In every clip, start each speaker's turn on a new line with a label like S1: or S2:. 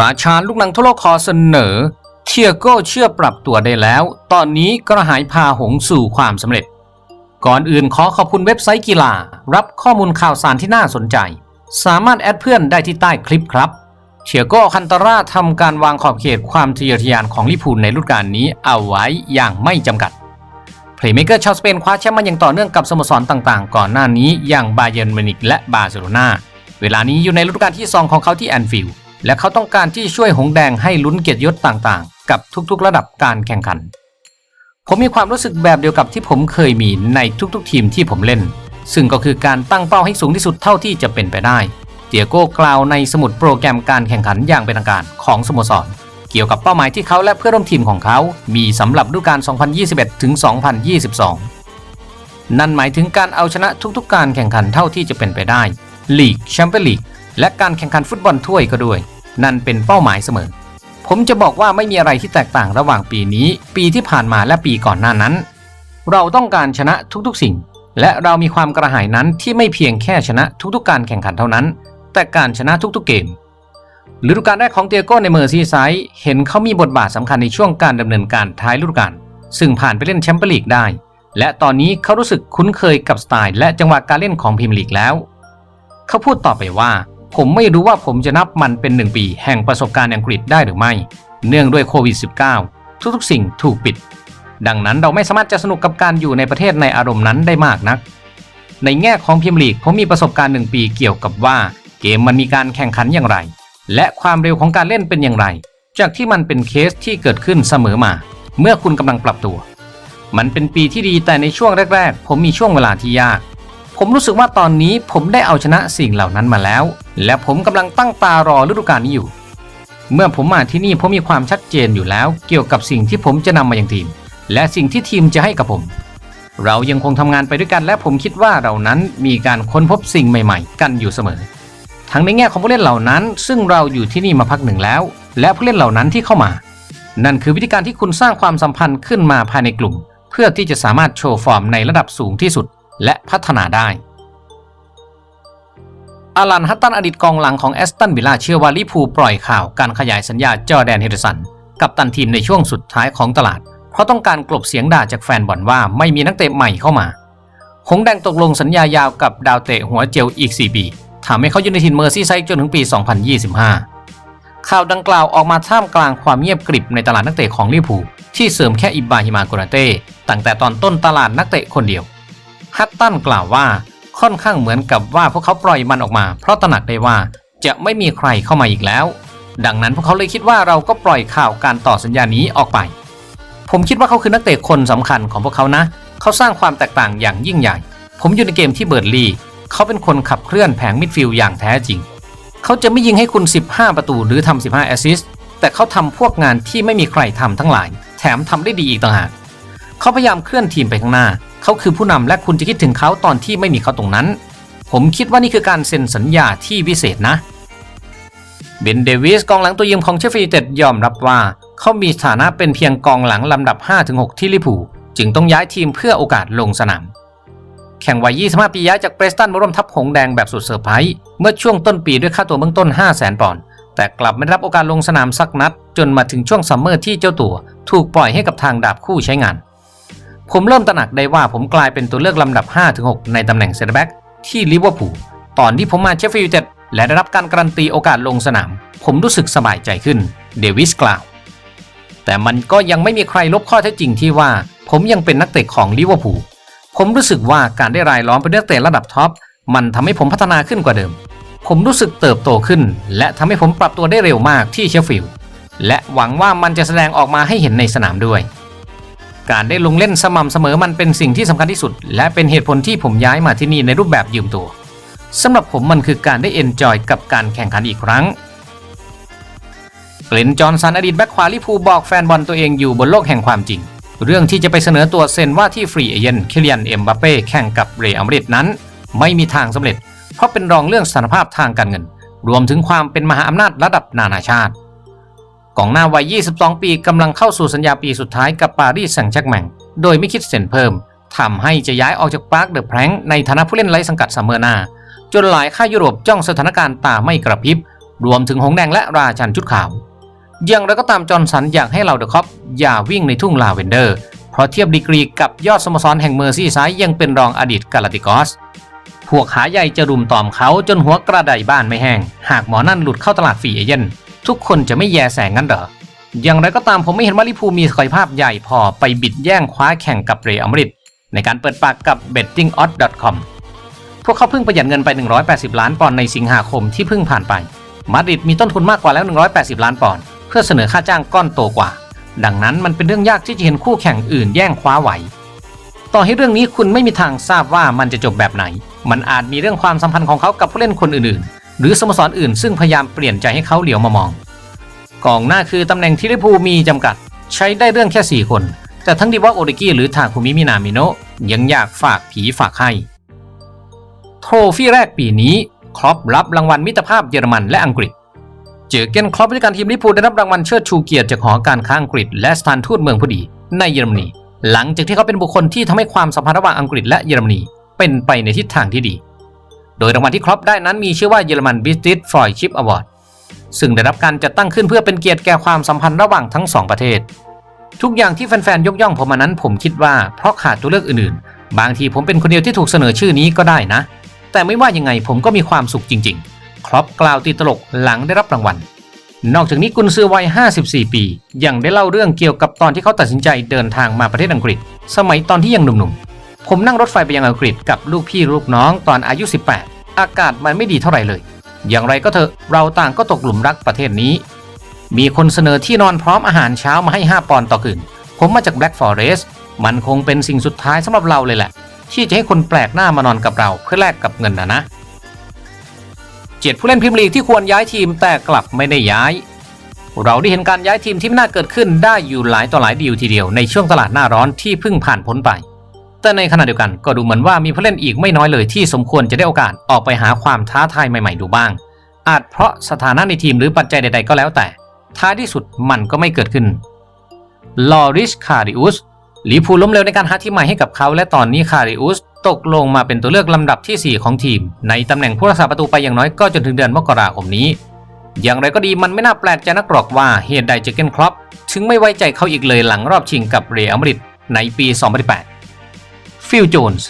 S1: ราชาลูกหนังทั่วโลกขอเสนอ เทียโก้เชื่อปรับตัวได้แล้ว ตอนนี้กระหายพาหงส์สู่ความสำเร็จ ก่อนอื่นขอขอบคุณเว็บไซต์กีฬา รับข้อมูลข่าวสารที่น่าสนใจ สามารถแอดเพื่อนได้ที่ใต้คลิปครับเทียโก้คันตาร่าทำการวางขอบเขตความทะเยอทะยานของลิพูลในฤดูกาลนี้เอาไว้อย่างไม่จำกัดเพลย์เมเกอร์ชาวสเปนคว้าแชมป์มาอย่างต่อเนื่องกับสโมสรต่างๆ ก่อนหน้านี้อย่างบาเยิร์นมิวนิกและบาร์เซโลนาเวลานี้อยู่ในฤดูกาลที่ 2 ของเขาที่แอนฟิลด์ และเขาต้องการที่ช่วยหงแดงให้ลุ้นเกียรติยศต่างๆ กับทุกๆ ระดับการแข่งขัน ผมมีความรู้สึกแบบเดียวกับที่ผมเคยมีในทุกๆ ทีมที่ผมเล่น ซึ่งก็คือการตั้งเป้าให้สูงที่สุดเท่าที่จะเป็นไปได้เตียโก้กล่าวในสมุดโปรแกรมการแข่งขันอย่างเป็นทางการของสโมสร เกี่ยวกับเป้าหมายที่เขาและเพื่อนร่วมทีมของเขา มีสำหรับฤดูกาล 2021 ถึง 2022 นั่นหมายถึงการเอาชนะทุกๆ การแข่งขันเท่าที่จะเป็นไปได้ลีกแชมเปี้ยนลีกและการแข่งขันฟุตบอลถ้วยก็ด้วย นั่นเป็นเป้าหมายเสมอ ผมจะบอกว่าไม่มีอะไรที่แตกต่างระหว่างปีนี้ ปีที่ผ่านมาและปีก่อนหน้านั้น เราต้องการชนะทุกๆสิ่ง และเรามีความกระหายนั้นที่ไม่เพียงแค่ชนะทุกๆ การแข่งขันเท่านั้น แต่การชนะทุกๆเกมฤดูกาลแรกของเตียโก้ในเมอร์ซีไซด์เห็นเขามีบทบาทสำคัญในช่วงการดำเนินการท้ายฤดูกาลซึ่งผ่านไปเล่นแชมเปี้ยนลีกได้ และตอนนี้เขารู้สึกคุ้นเคยกับสไตล์และจังหวะการเล่นของพรีเมียร์ลีกแล้ว เขาพูดต่อไปว่า ผมไม่รู้ว่าผมจะนับมันเป็นหนึ่งปีแห่งประสบการณ์อังกฤษได้หรือไม่ เนื่องด้วยโควิด -19 ทุกๆ สิ่งถูกปิด ดังนั้นเราไม่สามารถจะสนุกกับการอยู่ในประเทศในอารมณ์นั้นได้มากนัก ในแง่ของพรีเมียร์ลีกผมมีประสบการณ์หนึ่งปีเกี่ยวกับว่า เกมมันมีการแข่งขันอย่างไร และความเร็วของการเล่นเป็นอย่างไร จากที่มันเป็นเคสที่เกิดขึ้นเสมอมา เมื่อคุณกำลังปรับตัว มันเป็นปีที่ดีแต่ในช่วงแรก ๆ ผมมีช่วงเวลาที่ยาก ผมรู้สึกว่าตอนนี้ผมได้เอาชนะสิ่งเหล่านั้นมาแล้ว และผมกำลังตั้งตารอฤดูกาลนี้อยู่ เมื่อผมมาที่นี่ผมมีความชัดเจนอยู่แล้ว เกี่ยวกับสิ่งที่ผมจะนำมายังทีม และสิ่งที่ทีมจะให้กับผม เรายังคงทำงานไปด้วยกัน และผมคิดว่าเรานั้นมีการค้นพบสิ่งใหม่ ๆ กันอยู่เสมอ ทั้งในแง่ของผู้เล่นเหล่านั้น ซึ่งเราอยู่ที่นี่มาพักหนึ่งแล้ว และผู้เล่นเหล่านั้นที่เข้ามา นั่นคือวิธีการที่คุณสร้างความสัมพันธ์ขึ้นมาภายในกลุ่ม เพื่อที่จะสามารถโชว์ฟอร์มในระดับสูงที่สุด และพัฒนาได้อาลันฮัตตันอดีตกองหลังของแอสตันวิลล่าเชื่อว่าลิพูปล่อยข่าวการขยายสัญญาจอร์แดนเฮเดสัน กับตันทีมในช่วงสุดท้ายของตลาด เพราะต้องการกลบเสียงด่าจากแฟนบอลว่าไม่มีนักเตะใหม่เข้ามาหงแดงตกลงสัญญายาวกับดาวเตะหัวเจลอีก 4 ปีทำให้เขาอยู่ในทีมเมอร์ซี่ไซด์จนถึงปี 2025 ข่าวดังกล่าวออกมาท่ามกลางความเงียบกริบในตลาดนักเตะของลิพูที่เสริมแค่อิบราฮิมาโกนาเต้ตั้งแต่ตอนต้นตลาดนักเตะคนเดียว ฮัตตันกล่าวว่าค่อนข้างเหมือนกับว่าพวกเขาปล่อยมันออกมา เพราะตระหนักได้ว่าจะไม่มีใครเข้ามาอีกแล้ว ดังนั้นพวกเขาเลยคิดว่าเราก็ปล่อยข่าวการต่อสัญญานี้ออกไป ผมคิดว่าเขาคือนักเตะคนสำคัญของพวกเขานะ เขาสร้างความแตกต่างอย่างยิ่งใหญ่ ผมอยู่ในเกมที่เบิร์ดลีเขาเป็นคนขับเคลื่อนแผงมิดฟิลด์อย่างแท้จริง เขาจะไม่ยิงให้คุณ 15 ประตูหรือทำ15 แอสซิสต์แต่เขาทำพวกงานที่ไม่มีใครทำทั้งหลาย แถมทำได้ดีอีกต่างหาก เขาพยายามเคลื่อนทีมไปข้างหน้า เขาคือผู้นำและคุณจะคิดถึงเขาตอนที่ไม่มีเขาตรงนั้น ผมคิดว่านี่คือการเซ็นสัญญาที่วิเศษนะ เบนเดวิสกองหลังตัวยิงของเชฟฟีลด์ยูไนเต็ดยอมรับว่า เขามีฐานะเป็นเพียงกองหลังลำดับ 5-6 ที่ลิเวอร์พูลจึงต้องย้ายทีมเพื่อโอกาสลงสนาม แข่งวัย 25 ปีย้ายจากเปรสตันมาร่วมทัพหงส์แดงแบบสุดเซอร์ไพรส์เมื่อช่วงต้นปีด้วยค่าตัวเบื้องต้น 500,000ปอนด์แต่กลับไม่รับโอกาสลงสนามสักนัด จนมาถึงช่วงซัมเมอร์ที่เจ้าตัว ถูกปล่อยให้กับทางดาบคู่ใช้งาน ผมเริ่มตระหนักได้ว่าผมกลายเป็นตัวเลือกลำดับ 5-6 ในตำแหน่งเซนเตอร์แบ็กที่ลิเวอร์พูลตอนที่ผมมาเชฟฟีลด์เต็ดและได้รับการการันตีโอกาสลงสนาม ผมรู้สึกสบายใจขึ้น เดวิสกล่าว แต่มันก็ยังไม่มีใครลบข้อเท็จจริงที่ว่า ผมยังเป็นนักเตะของลิเวอร์พูลผมรู้สึกว่าการได้รายล้อมเป็นนักเตะระดับท็อปมันทำให้ผมพัฒนาขึ้นกว่าเดิม ผมรู้สึกเติบโตขึ้น และทำให้ผมปรับตัวได้เร็วมากที่เชฟฟิลด์และหวังว่ามันจะแสดงออกมาให้เห็นในสนามด้วย การได้ลงเล่นสม่ำเสมอมันเป็นสิ่งที่สำคัญที่สุด และเป็นเหตุผลที่ผมย้ายมาที่นี่ในรูปแบบยืมตัวสำหรับผมมันคือการได้เอนจอยกับการแข่งขันอีกครั้งเกลนจอห์นสันอดีตแบ็คขวาลิเวอร์พูบอกแฟนบอลตัวเองอยู่บนโลกแห่งความจริง เรื่องที่จะไปเสนอตัวเซ็นว่าที่ฟรีเอเจนต์เคลียนเอ็มบัปเป้แข่งกับเรอัลมาดริดนั้น ไม่มีทางสำเร็จ เพราะเป็นรองเรื่องสถานภาพทางการเงิน รวมถึงความเป็นมหาอำนาจระดับนานาชาติ กองหน้าวัย 22 ปีกำลังเข้าสู่สัญญาปีสุดท้ายกับปารีสแซงต์แชร์กแมงโดยไม่คิดเซ็นเพิ่มทำให้จะย้ายออกจากปาร์คเดอะแพรงในฐานะผู้เล่นไร้สังกัดซัมเมอร์หนาจนหลายค่ายยุโรปจ้องสถานการณ์ตาไม่กระพริบ รวมถึงหงแดงและราชันชุดขาว อย่างไรก็ตามจอห์นสันอยากให้เราเดอะคอปอย่าวิ่งในทุ่งลาเวนเดอร์ เพราะเทียบดีกรีกับยอดสโมสรแห่งเมอร์ซี่ไซด์ยังเป็นรองอดีตกาลาติกอส พวกขาใหญ่จะรุมตอมเขาจนหัวกระไดบ้านไม่แห้ง หากหมอนั่นหลุดเข้าตลาดฟรีเอเย่น ทุกคนจะไม่แยแสงงั้นเหรอ อย่างไรก็ตามผมไม่เห็นว่าลิพูมีศักยภาพใหญ่พอไปบิดแย่งคว้าแข่งกับเรอัลมาดริดในการเปิดปากกับ bettingodds.com พวกเขาเพิ่งประหยัดเงินไป 180 ล้านปอนด์ในสิงหาคมที่เพิ่งผ่านไป มาดริดมีต้นทุนมากกว่าแล้ว 180 ล้านปอนด์เพื่อเสนอค่าจ้างก้อนโตกว่า ดังนั้นมันเป็นเรื่องยากที่จะเห็นคู่แข่งอื่นแย่งคว้าไหว ต่อให้เรื่องนี้คุณไม่มีทางทราบว่ามันจะจบแบบไหน มันอาจมีเรื่องความสัมพันธ์ของเขากับผู้เล่นคนอื่นๆ หรือสโมสรอื่นซึ่งพยายามเปลี่ยนใจให้เขาเหลียวมามอง กองหน้าคือตำแหน่งที่ลิพูมีจำกัด ใช้ได้เรื่องแค่ 4 คน แต่ทั้งดิวอกโอริกิหรือทาคุมิมินามิโนะยังอยากฝากผีฝากให้โทรฟี่แรกปีนี้ครอปรับรางวัลมิตรภาพเยอรมันและอังกฤษ เจอเกนครอปผู้จัดการทีมลิพูได้รับรางวัลเชิดชูเกียรติจากหอการค้าอังกฤษ และสถานทูตเมืองผู้ดีในเยอรมนีหลังจากที่เขาเป็นบุคคลที่ทำให้ความสัมพันธ์ระหว่างอังกฤษและเยอรมนีเป็นไปในทิศทางที่ดี โดยรางวัลที่ครอปได้นั้นมีชื่อว่าเยอรมันบิสติสฟรอยชิพอวอร์ดซึ่งได้รับการจัดตั้งขึ้นเพื่อเป็นเกียรติแก่ความสัมพันธ์ระหว่างทั้งสองประเทศ ทุกอย่างที่แฟนๆยกย่องผมมานั้นผมคิดว่าเพราะขาดตัวเลือกอื่นๆ บางทีผมเป็นคนเดียวที่ถูกเสนอชื่อนี้ก็ได้นะ แต่ไม่ว่ายังไงผมก็มีความสุขจริง ๆ ครอปกล่าวติดตลกหลังได้รับรางวัลนอกจากนี้กุนซือวัย 54 ปี ยังได้เล่าเรื่องเกี่ยวกับตอนที่เขาตัดสินใจเดินทางมาประเทศอังกฤษ สมัยตอนที่ยังหนุ่มๆ ผมนั่งรถไฟไปยังอังกฤษกับลูกพี่ลูกน้องตอนอายุ 18 อากาศมันไม่ดีเท่าไหร่เลย อย่างไรก็เถอะเราต่างก็ตกหลุมรักประเทศนี้ มีคนเสนอที่นอนพร้อมอาหารเช้ามาให้ 5 ปอนด์ต่อคืน ผมมาจาก Black Forest มันคงเป็นสิ่งสุดท้ายสำหรับเราเลยแหละ ที่จะให้คนแปลกหน้ามานอนกับเราเพื่อแลกกับเงินนะนะเจ็ดผู้เล่นพรีเมียร์ลีกที่ควรย้ายทีมแต่กลับไม่ได้ย้าย เราได้เห็นการย้ายทีมที่ไม่น่าเกิดขึ้นได้อยู่หลายต่อหลายดีลทีเดียวในช่วงตลาดหน้าร้อนที่เพิ่งผ่านพ้นไป แต่ในขณะเดียวกันก็ดูเหมือนว่ามีผู้เล่นอีกไม่น้อยเลยที่สมควรจะได้โอกาสออกไปหาความท้าทายใหม่ๆดูบ้าง อาจเพราะสถานะในทีมหรือปัจจัยใด ๆ ก็แล้วแต่ ท้ายที่สุดมันก็ไม่เกิดขึ้น ลอริส คาริอุสลิเวอร์พูลล้มเหลวในการหาทีมใหม่ให้กับเขา และตอนนี้คาริอุสตกลงมาเป็นตัวเลือกลำดับทีสี่ 4 ของทีม ในตำแหน่งผู้รักษาประตูไปอย่างน้อยก็จนถึงเดือนมกราคมนี้ อย่างไรก็ดีมันไม่น่าแปลกใจนักหรอกว่าเหตุใดเจเกนครอปถึงไม่ไว้ใจเขาอีกเลยหลังรอบชิงกับเรอัลมาดริดในปี 2018 ฟิลโจนส์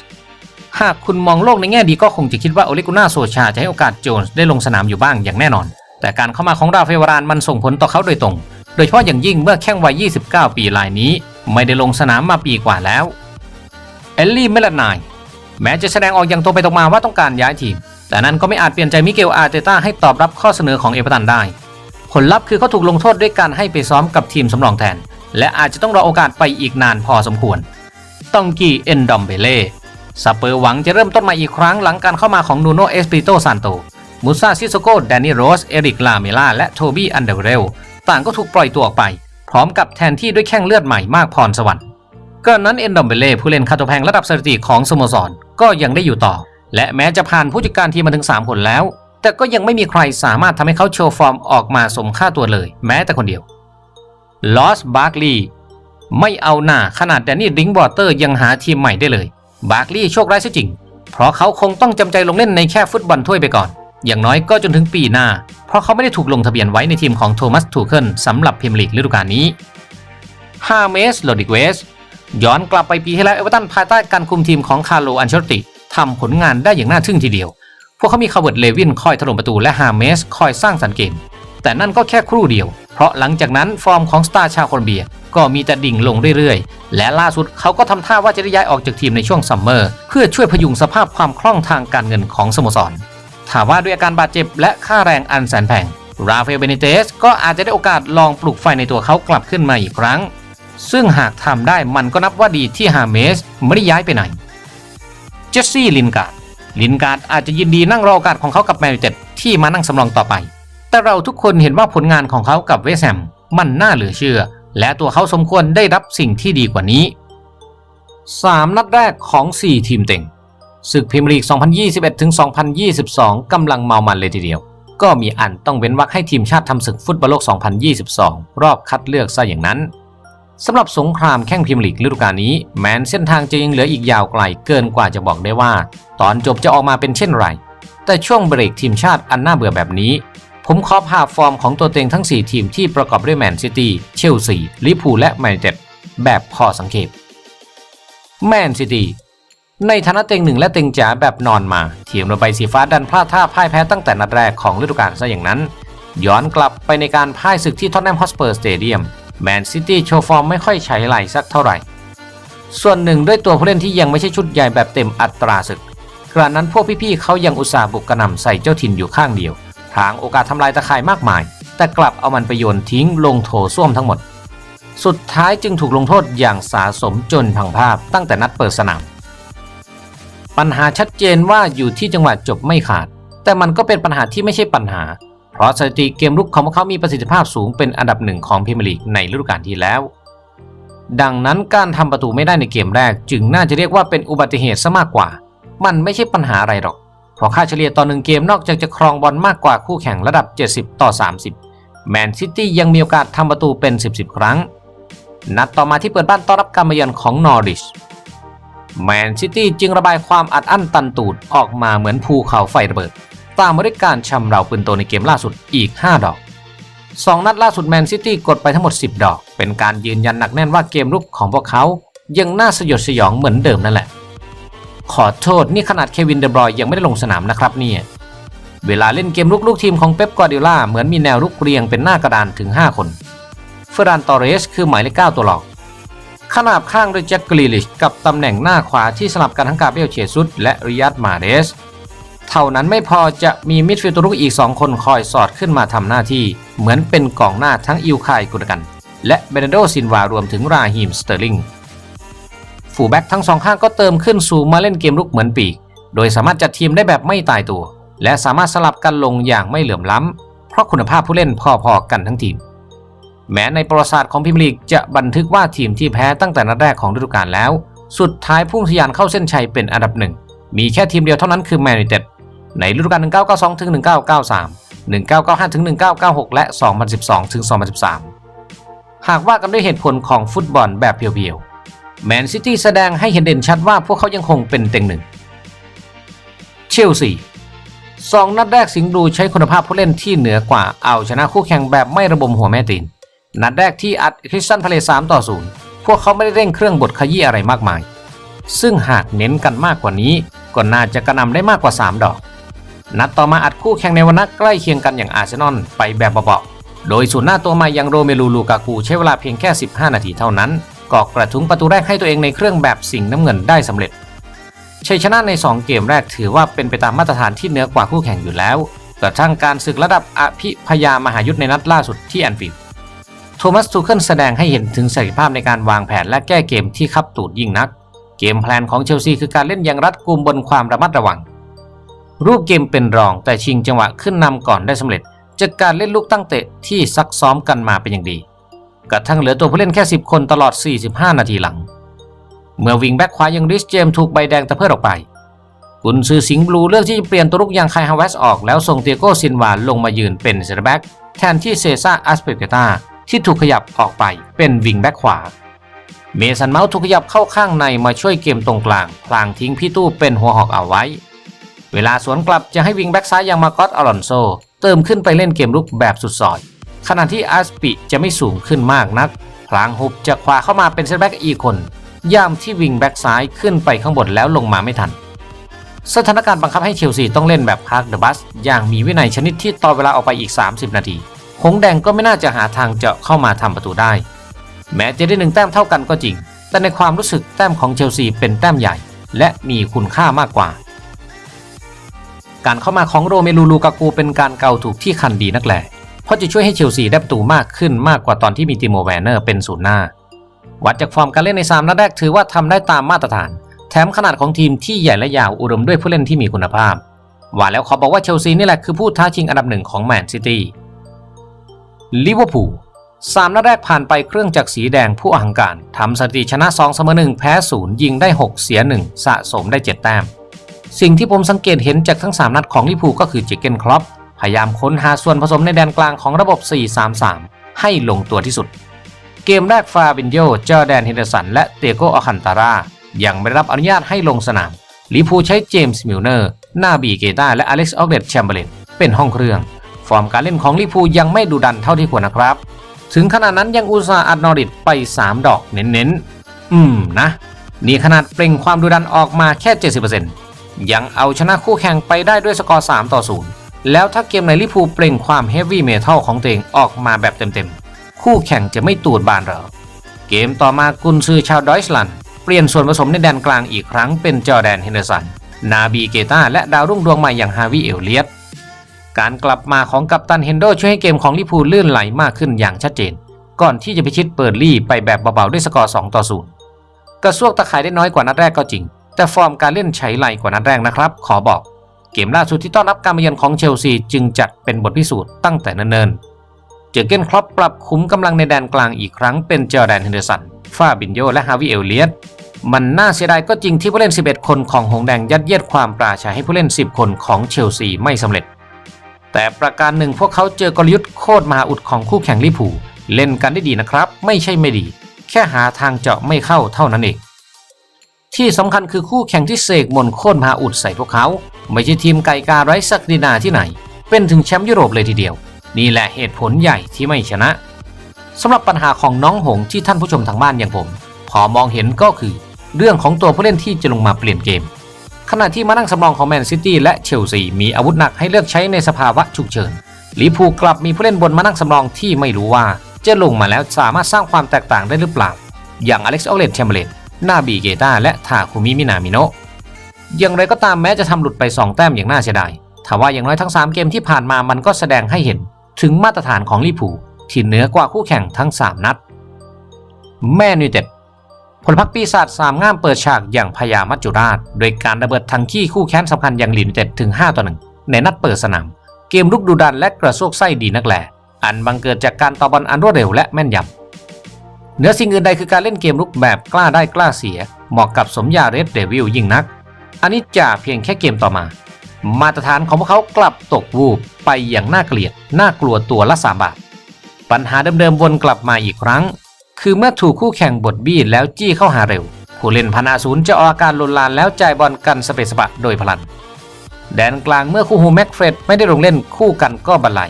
S1: หากคุณมองโลกในแง่ดีก็คงจะคิดว่าโอเลกุน่าโซชาจะให้โอกาสโจนส์ได้ลงสนามอยู่บ้างอย่างแน่นอน แต่การเข้ามาของราฟาเอลวารานมันส่งผลต่อเขาโดยตรง โดยเฉพาะอย่างยิ่งเมื่อแข้งวัย 29 ปีรายนี้ ไม่ได้ลงสนามมาปีกว่าแล้วเอลลี่เมลานายแม้จะแสดงออกอย่างตรงไปตรงมาว่าต้องการย้ายทีม แต่นั้นก็ไม่อาจเปลี่ยนใจมิเกลอาร์เตต้าให้ตอบรับข้อเสนอของเอเวอร์ตันได้ ผลลัพธ์คือเขาถูกลงโทษด้วยการให้ไปซ้อมกับทีมสำรองแทน และอาจจะต้องรอโอกาสไปอีกนานพอสมควร ตองกีเอนดอมเบเล่สเปอร์หวังจะเริ่มต้นใหม่อีกครั้งหลังการเข้ามาของนูโนเอสปิโตซานโต มูซาซิโซโกแดนนี่โรส เอริกลาเมล่า และโทบี้อันเดเรล ต่างก็ถูกปล่อยตัวออกไป พร้อมกับแทนที่ด้วยแข้งเลือดใหม่มากพรสวรรค์ก็นั้นเอนดอมเบเล่ผู้เล่นคาตัวแพงระดับสถิติของสโมสรก็ยังได้อยู่ต่อ และแม้จะผ่านผู้จัดการทีมมาถึง 3 คนแล้ว แต่ก็ยังไม่มีใครสามารถทำให้เขาโชว์ฟอร์มออกมาสมค่าตัวเลย แม้แต่คนเดียวลอสบาร์กลี ไม่เอาหน้าขนาดแดนนี่ดิงบอเตอร์ยังหาทีมใหม่ได้เลย บาร์กลีย์โชคร้ายซะจริง เพราะเขาคงต้องจำใจลงเล่นในแค่ฟุตบอลถ้วยไปก่อน อย่างน้อยก็จนถึงปีหน้า เพราะเขาไม่ได้ถูกลงทะเบียนไว้ในทีมของโทมัสทูเคิลสำหรับพรีเมียร์ลีกฤดูกาลนี้ฮาเมสโลดิเกสย้อนกลับไปปีที่แล้วเอเวอร์ตันภายใต้การคุมทีมของคาร์โลอันเชลติทำผลงานได้อย่างน่าทึ่งทีเดียว พวกเขามีคาร์เวิร์ดเลวินคอยถล่มประตูและฮาเมสคอยสร้างสรรค์เกม แต่นั่นก็แค่ครู่เดียว เพราะหลังจากนั้นฟอร์มของสตาร์ชาวโคลอมเบียก็มีแต่ดิ่งลงเรื่อยๆ และล่าสุดเขาก็ทำท่าว่าจะได้ย้ายออกจากทีมในช่วงซัมเมอร์ เพื่อช่วยพยุงสภาพความคล่องทางการเงินของสโมสรถามว่าด้วยอาการบาดเจ็บและค่าแรงอันแสนแพงราฟาเอลเบเนเตสก็อาจจะได้โอกาสลองปลุกไฟในตัวเขากลับขึ้นมาอีกครั้ง ซึ่งหากทำได้มันก็นับว่าดีที่ฮาเมสไม่ได้ย้ายไปไหน เจสซี่ลินการ์ดลินการ์ดอาจจะยินดีนั่งรอโอกาสของเขากับแมนยูเต็ดที่มานั่งสำรองต่อไป แต่เราทุกคนเห็นว่าผลงานของเขากับเวสแฮมมันน่าเหลือเชื่อ และตัวเขาสมควรได้รับสิ่งที่ดีกว่านี้ 3 นัดแรกของ 4 ทีมเต็งศึกพรีเมียร์ลีก 2021ถึง2022 กำลังเมามันเลยทีเดียว ก็มีอันต้องเว้นวรรคให้ทีมชาติทำศึกฟุตบอลโลก 2022 รอบคัดเลือกซะอย่างนั้นสำหรับสงครามแข่งพรีเมียร์ลีกฤดูกาลนี้ แม้นเส้นทางจะยังเหลืออีกยาวไกลเกินกว่าจะบอกได้ว่า ตอนจบจะออกมาเป็นเช่นไร แต่ช่วงเบรกทีมชาติอันน่าเบื่อแบบนี้ ผมขอพาพฟอร์มของตัวเต็งทั้ง 4 ทีมที่ประกอบด้วยแมนซิตี้ เชลซี ลิเวอร์พูล และแมนยูไนเต็ดแบบพอสังเกต แมนซิตี้ ในฐานะเต็งหนึ่งและเต็งจ๋าแบบนอนมา ทีมเรือใบสีฟ้าดันพลาดท่าพ่ายแพ้ตั้งแต่นัดแรกของฤดูกาลซะอย่างนั้น ย้อนกลับไปในการพ่ายศึกที่ท็อตแนมฮอสเปอร์สเตเดียม แมนซิตี้โชว์ฟอร์มไม่ค่อยใช้ไหลสักเท่าไหร่ ส่วนหนึ่งด้วยตัวผู้เล่นที่ยังไม่ใช่ชุดใหญ่แบบเต็มอัตราศึกกระนั้นพวกพี่ๆเขายังอุตส่าห์บุกกระหน่ำใส่เจ้าถิ่นอยู่ข้างเดียว ทางโอกาสทำลายตะข่ายมากมาย แต่กลับเอามันไปโยนทิ้งลงโถส้วมทั้งหมด สุดท้ายจึงถูกลงโทษอย่างสาสมจนพังภาพตั้งแต่นัดเปิดสนาม ปัญหาชัดเจนว่าอยู่ที่จังหวะจบไม่ขาด แต่มันก็เป็นปัญหาที่ไม่ใช่ปัญหา เพราะสถิติเกมรุกของพวกเขามีประสิทธิภาพสูงเป็นอันดับหนึ่งของพรีเมียร์ลีกในฤดูกาลที่แล้วดังนั้นการทำประตูไม่ได้ในเกมแรก จึงน่าจะเรียกว่าเป็นอุบัติเหตุซะมากกว่า มันไม่ใช่ปัญหาอะไรหรอก เพราะค่าเฉลี่ยต่อหนึ่งเกมนอกจากจะครองบอลมากกว่าคู่แข่งระดับ 70 ต่อ 30 แมนซิตี้ยังมีโอกาสทำประตูเป็น 10 10 ครั้ง นัดต่อมาที่เปิดบ้านต้อนรับการมาเยือนของนอริชแมนซิตี้จึงระบายความอัดอั้นตันตูดออกมาเหมือนภูเขาไฟระเบิด ตามมาด้วยการชำเราปืนโตในเกมล่าสุดอีก 5 ดอก 2 นัดล่าสุดแมนซิตี้กดไปทั้งหมด 10 ดอก เป็นการยืนยันหนักแน่นว่าเกมรุกของพวกเขายังน่าสยดสยองเหมือนเดิมนั่นแหละ ขอโทษนี่ขนาดเควินเดบรอยยังไม่ได้ลงสนามนะครับเนี่ยเวลาเล่นเกมลุกลูกทีมของเป๊ปกวาร์ดิโอลาเหมือนมีแนวลุกเรียงเป็นหน้ากระดานถึง 5 คนเฟรานตอเรสคือหมายเลข9ตัวหลอก ขนาบข้างด้วยแจ็คกรีลิชกับตำแหน่งหน้าขวาที่สลับกันทั้งกาเบรียลเชซุสและริยัตมาเดส เท่านั้นไม่พอจะมีมิดฟิลด์ตัวลุกอีก 2 คนคอยสอดขึ้นมาทำหน้าที่ เหมือนเป็นกองหน้าทั้งอิวคายกุนกัน และเบนโดซินวารวมถึงราฮิมสเตอร์ลิง ฟูลแบ็กทั้งสองข้างก็เติมขึ้นสู่มาเล่นเกมลุกเหมือนปีก โดยสามารถจัดทีมได้แบบไม่ตายตัว และสามารถสลับกันลงอย่างไม่เหลื่อมล้ำ เพราะคุณภาพผู้เล่นพอๆกันทั้งทีม แม้ในประวัติศาสตร์ของพรีเมียร์ลีกจะบันทึกว่าทีมที่แพ้ตั้งแต่นัดแรกของฤดูกาลแล้ว สุดท้ายพุ่งทะยานเข้าเส้นชัยเป็นอันดับหนึ่งมีแค่ทีมเดียวเท่านั้นคือแมนยูเต็ดในฤดูกาล 1992ถึง1993 1995ถึง1996 และ 2012ถึง2013 หากว่ากันด้วยเหตุผลของฟุตบอลแบบเพียวๆ แมนซิตี้แสดงให้เห็นเด่นชัดว่าพวกเขายังคงเป็นเต็งหนึ่ง เชลซีสองนัดแรกสิงห์บลูใช้คุณภาพผู้เล่นที่เหนือกว่าเอาชนะคู่แข่งแบบไม่ระบมหัวแม่ตีน นัดแรกที่อัดคริสตันพาเลส3ต่อ0พวกเขาไม่ได้เร่งเครื่องบทขยี้อะไรมากมาย ซึ่งหากเน้นกันมากกว่านี้ก็น่าจะกระนำได้มากกว่า 3 ดอก นัดต่อมาอัดคู่แข่งในวันนัดใกล้เคียงกันอย่างอาร์เซนอลไปแบบเบาๆโดยศูนย์หน้าตัวใหม่อย่างโรเมลูลูกากูใช้เวลาเพียงแค่ 15 นาทีเท่านั้น ก็กระทุ้งประตูแรกให้ตัวเองในเครื่องแบบสิงห์น้ำเงินได้สำเร็จชัยชนะใน 2 เกมแรกถือว่าเป็นไปตามมาตรฐานที่เหนือกว่าคู่แข่งอยู่แล้วกระทั่งการศึกระดับอภิพยามหายุทธในนัดล่าสุดที่แอนฟิลด์โทมัสทูเคิลแสดงให้เห็นถึงศักยภาพในการวางแผนและแก้เกมที่คับตูดยิ่งนัก เกมแพลนของเชลซีคือการเล่นอย่างรัดกุมบนความระมัดระวัง รูปเกมเป็นรองแต่ชิงจังหวะขึ้นนำก่อนได้สำเร็จจากการเล่นลูกตั้งเตะที่ซักซ้อมกันมาเป็นอย่างดี กระทั่งเหลือตัวผู้เล่นแค่ 10 คนตลอด 45 นาทีหลัง เมื่อวิงแบ็กขวายังริสเจมถูกใบแดงตะเพิดออกไป กุนซือสิงห์บลูเลือกที่จะเปลี่ยนตัวลุกอย่างไคฮาวเวสออกแล้วส่งเตียโกซินวานลงมายืนเป็นเซนเตอร์แบ็กแทนที่เซซ่าอัสเปเกตาที่ถูกขยับออกไปเป็นวิงแบ็กขวา เมสันเมาส์ถูกขยับเข้าข้างในมาช่วยเกมตรงกลาง พลางทิ้งพี่ตู้เป็นหัวหอกเอาไว้ เวลาสวนกลับจะให้วิงแบ็กซ้ายอย่างมาโกอตอลอนโซเติมขึ้นไปเล่นเกมรุกแบบสุดซอย ขณะที่อาสปิจะไม่สูงขึ้นมากนัก พลางฮุบจะขวาเข้ามาเป็นเซตแบ็กอีกคน ย่ามที่วิงแบ็กซ้ายขึ้นไปข้างบนแล้วลงมาไม่ทัน สถานการณ์บังคับให้เชลซีต้องเล่นแบบพาร์คเดอะบัสอย่างมีวินัยชนิดที่ต่อเวลาออกไปอีก 30 นาที หงแดงก็ไม่น่าจะหาทางจะเข้ามาทำประตูได้ แม้จะได้หนึ่งแต้มเท่ากันก็จริง แต่ในความรู้สึกแต้มของเชลซีเป็นแต้มใหญ่ และมีคุณค่ามากกว่าการเข้ามาของโรเมลูลูกากูเป็นการเกาถูกที่คันดีนักแหละ เพราะจะช่วยให้เชลซีได้ประตูมากขึ้นมากกว่าตอนที่มีติโมแวนเนอร์เป็นศูนย์หน้า วัดจากฟอร์มการเล่นใน 3 นัดแรกถือว่าทำได้ตามมาตรฐาน แถมขนาดของทีมที่ใหญ่และยาวอุดมด้วยผู้เล่นที่มีคุณภาพ ว่าแล้วขอบอกว่าเชลซีนี่แหละคือผู้ท้าชิงอันดับหนึ่งของแมนซิตี้ลิเวอร์พูลสามนัดแรกผ่านไปเครื่องจักรสีแดงผู้อังการทำสถิติชนะ2เสมอ1แพ้0ยิงได้ 6 เสีย 1 สะสมได้ 7 แต้ม สิ่งที่ผมสังเกตเห็นจากทั้ง 3 นัดของลิเวอร์พูลก็คือเจเกนคล็อป พยายามค้นหาส่วนผสมในแดนกลางของระบบ 4-3-3 ให้ลงตัวที่สุด เกมแรกฟาบินโยเจอแดนเฮนเดอร์สัน และเตโกอคันตารายังไม่รับอนุญาตให้ลงสนามลิพูใช้เจมส์มิลเนอร์นาบีเกตาและอเล็กซ์ออกเดตแชมเบอร์เลนเป็นห้องเครื่อง ฟอร์มการเล่นของลิพูยังไม่ดุดันเท่าที่ควรนะครับ ถึงขนาดนั้นยังอุตส่าห์อัดนอริดไป 3 ดอกเน้นๆ อืมนะ นี่ขนาดเปล่งความดุดันออกมาแค่ 70%ยังเอาชนะคู่แข่งไปได้ด้วยสกอร์ 3 ต่อ 0 แล้วถ้าเกมในลิพูเปล่งความเฮฟวี่เมทัลของตัวเองออกมาแบบเต็มๆ คู่แข่งจะไม่ตูดบานหรอ เกมต่อมากุนซือชาวดอยสลันด์เปลี่ยนส่วนผสมในแดนกลางอีกครั้งเป็นจอแดนเฮนเดอร์สัน นาบีเกตาและดาวรุ่งดวงใหม่อย่างฮาวิเอลเลียตการกลับมาของกัปตันเฮนโดช่วยให้เกมของลิพูลื่นไหลมากขึ้นอย่างชัดเจน ก่อนที่จะพิชิตเปิดลี่ไปแบบเบาๆด้วยสกอร์2ต่อ0กระซวกตะข่ายได้น้อยกว่านัดแรกก็จริง แต่ฟอร์มการเล่นใช้ไหลกว่านัดแรกนะครับ ขอบอก กมล่าสุดที่ต้อนรับการมาเยือนของเชลซีจึงจัดเป็นบทพิสูจน์ตั้งแต่เนิ่นๆ เจอเกนครอปปรับคุ้มกำลังในแดนกลางอีกครั้งเป็นเจอร์แดนเฮนเดอร์สันฟาบินโยและฮาวิเอลเลียตมันน่าเสียดายก็จริงที่ผู้เล่น 11 คนของหงแดงยัดเยียดความปราชัยให้ผู้เล่น 10 คนของเชลซีไม่สำเร็จ แต่ประการหนึ่งพวกเขาเจอกลยุทธ์โคตรมหาอุดของคู่แข่งลิเวอร์พูลเล่นกันได้ดีนะครับ ไม่ใช่ไม่ดี แค่หาทางเจาะไม่เข้าเท่านั้นเอง ที่สำคัญคือคู่แข่งที่เสกมนโคตรมหาอุดใส่พวกเขา ไม่ใช่ทีมไก่กาไร้สักดินาที่ไหน เป็นถึงแชมป์ยุโรปเลยทีเดียว นี่แหละเหตุผลใหญ่ที่ไม่ชนะสำหรับปัญหาของน้องหงที่ท่านผู้ชมทางบ้านอย่างผม พอมองเห็นก็คือ เรื่องของตัวผู้เล่นที่จะลงมาเปลี่ยนเกม ขณะที่มานั่งสำรองของแมนซิตี้และเชลซีมีอาวุธหนักให้เลือกใช้ในสภาวะฉุกเฉินลิพูกลับมีผู้เล่นบนมานั่งสำรองที่ไม่รู้ว่าจะลงมาแล้วสามารถสร้างความแตกต่างได้หรือเปล่า อย่างอเล็กซ์ออเลนแชมเบอร์เลน นาบีเกตาและทาคุมิมินามิโนะอย่างไรก็ตามแม้จะทำหลุดไป 2 แต้มอย่างน่าเสียดายทว่าอย่างน้อยทั้ง 3 เกมที่ผ่านมามันก็แสดงให้เห็นถึงมาตรฐานของลิพูที่เหนือกว่าคู่แข่งทั้ง 3 นัด แมนยูเต็ดผลพักปีศาจสามง่ามเปิดฉากอย่างพยามัจจุราช โดยการระเบิดทังขี้คู่แค้นสำคัญอย่างลีดยูเต็ดถึง5ต่อ1ในนัดเปิดสนาม เกมลุกดุดันและกระซวกไส้ดีนักแหลอันบังเกิดจากการต่อบอลอันรวดเร็วและแม่นยำ เหนือสิ่งอื่นใดคือการเล่นเกมลุกแบบกล้าได้กล้าเสีย เหมาะกับสมญาเรดเดวิลยิ่งนัก อันนี้จะเพียงแค่เกมต่อมา มาตรฐานของพวกเขากลับตกวูบไปอย่างน่าเกลียด น่ากลัวตัวละ3บาท ปัญหาเดิมๆวนกลับมาอีกครั้ง คือเมื่อถูกคู่แข่งบดบี้แล้วจี้เข้าหาเร็ว ผู้เล่นพันอาศูนย์จะออกอาการลนลานแล้วจ่ายบอลกันสเปสปะโดยพลัน แดนกลางเมื่อคู่ฮูแม็กเฟรดไม่ได้ลงเล่นคู่กันก็บันไล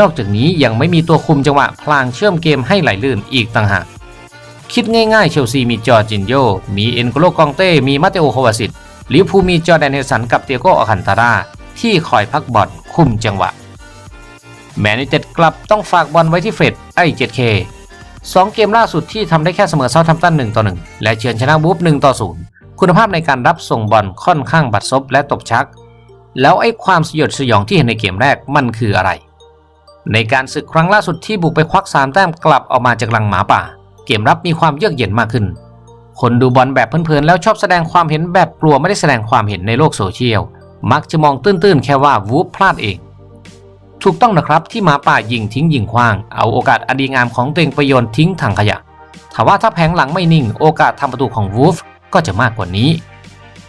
S1: นอกจากนี้ยังไม่มีตัวคุมจังหวะพลางเชื่อมเกมให้ไหลลื่นอีกต่างหาก คิดง่ายๆ เชลซีมีจอร์จินโย มีเอ็นโกโลกองเต้ มีมาเตโอโควาสิตลิเวอร์พูลมีจอร์แดนเฮสันกับเตียโกอคันตาราที่คอยพักบอลคุมจังหวะ แมนยูเต็ดกลับต้องฝากบอลไว้ที่เฟรดไอ้ 7K สองเกมล่าสุดที่ทำได้แค่เสมอเซาท์แฮมป์ตัน1ต่อ1และเฉือนชนะบูฟ1ต่อ0คุณภาพในการรับส่งบอลค่อนข้างบัดซบและตบชัก แล้วไอ้ความสยดสยองที่เห็นในเกมแรกมันคืออะไร ในการศึกครั้งล่าสุดที่บุกไปควักสามแต้มกลับออกมาจากลังหมาป่า เกมรับมีความเยือกเย็นมากขึ้น คนดูบอลแบบเพลินๆแล้วชอบแสดงความเห็นแบบกลัวไม่ได้แสดงความเห็นในโลกโซเชียล มักจะมองตื้นๆ แค่ว่าวูฟพลาดเอง ถูกต้องนะครับที่หมาป่ายิงทิ้งยิงคว้าง เอาโอกาสอดีงามของตัวเองไปโยนทิ้งถังขยะถาว่าถ้าแผงหลังไม่นิ่งโอกาสทำประตูของวูฟก็จะมากกว่านี้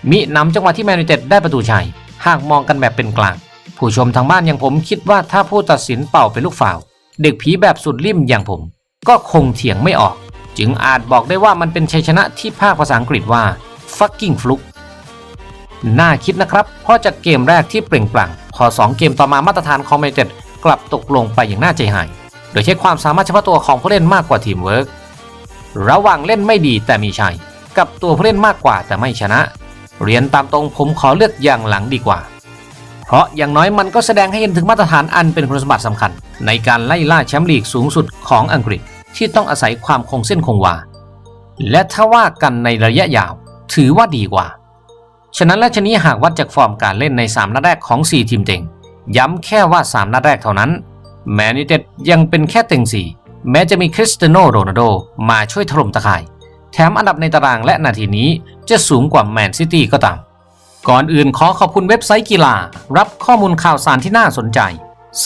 S1: มินำจังหวะที่แมนยูเต็ดได้ประตูชัย หากมองกันแบบเป็นกลาง ผู้ชมทางบ้านอย่างผมคิดว่าถ้าผู้ตัดสินเป่าเป็นลูกฝ่าว เด็กผีแบบสุดริมอย่างผม ก็คงเถียงไม่ออก จึงอาจบอกได้ว่ามันเป็นชัยชนะที่ภาคภาษาอังกฤษว่า fucking fluke น่าคิดนะครับ เพราะจากเกมแรกที่เปล่งปลั่ง พอ 2 เกมต่อมามาตรฐานของแมเต็ดกลับตกลงไปอย่างน่าใจหาย โดยใช้ความสามารถเฉพาะตัวของผู้เล่นมากกว่าทีมเวิร์กระหว่างเล่นไม่ดีแต่มีชัย กับตัวผู้เล่นมากกว่าแต่ไม่ชนะ เรียนตามตรงผมขอเลือกอย่างหลังดีกว่า เพราะอย่างน้อยมันก็แสดงให้เห็นถึงมาตรฐานอันเป็นคุณสมบัติสำคัญ ในการไล่ล่าแชมป์ลีกสูงสุดของอังกฤษ ที่ต้องอาศัยความคงเส้นคงวา และถ้าว่ากันในระยะยาว ถือว่าดีกว่า ฉะนั้นและชนี้หากวัดจากฟอร์มการเล่นใน 3 นัดแรกของ 4 ทีมเต็ง ย้ำแค่ว่า 3 นัดแรกเท่านั้น แมนยูเต็ดยังเป็นแค่เต็ง 4 แม้จะมีคริสเตียโนโรนัลโดมาช่วยถล่มตะข่าย แถมอันดับในตารางและนาทีนี้จะสูงกว่าแมนซิตี้ก็ตาม ก่อนอื่นขอขอบคุณเว็บไซต์กีฬา รับข้อมูลข่าวสารที่น่าสนใจ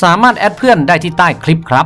S1: สามารถแอดเพื่อนได้ที่ใต้คลิปครับ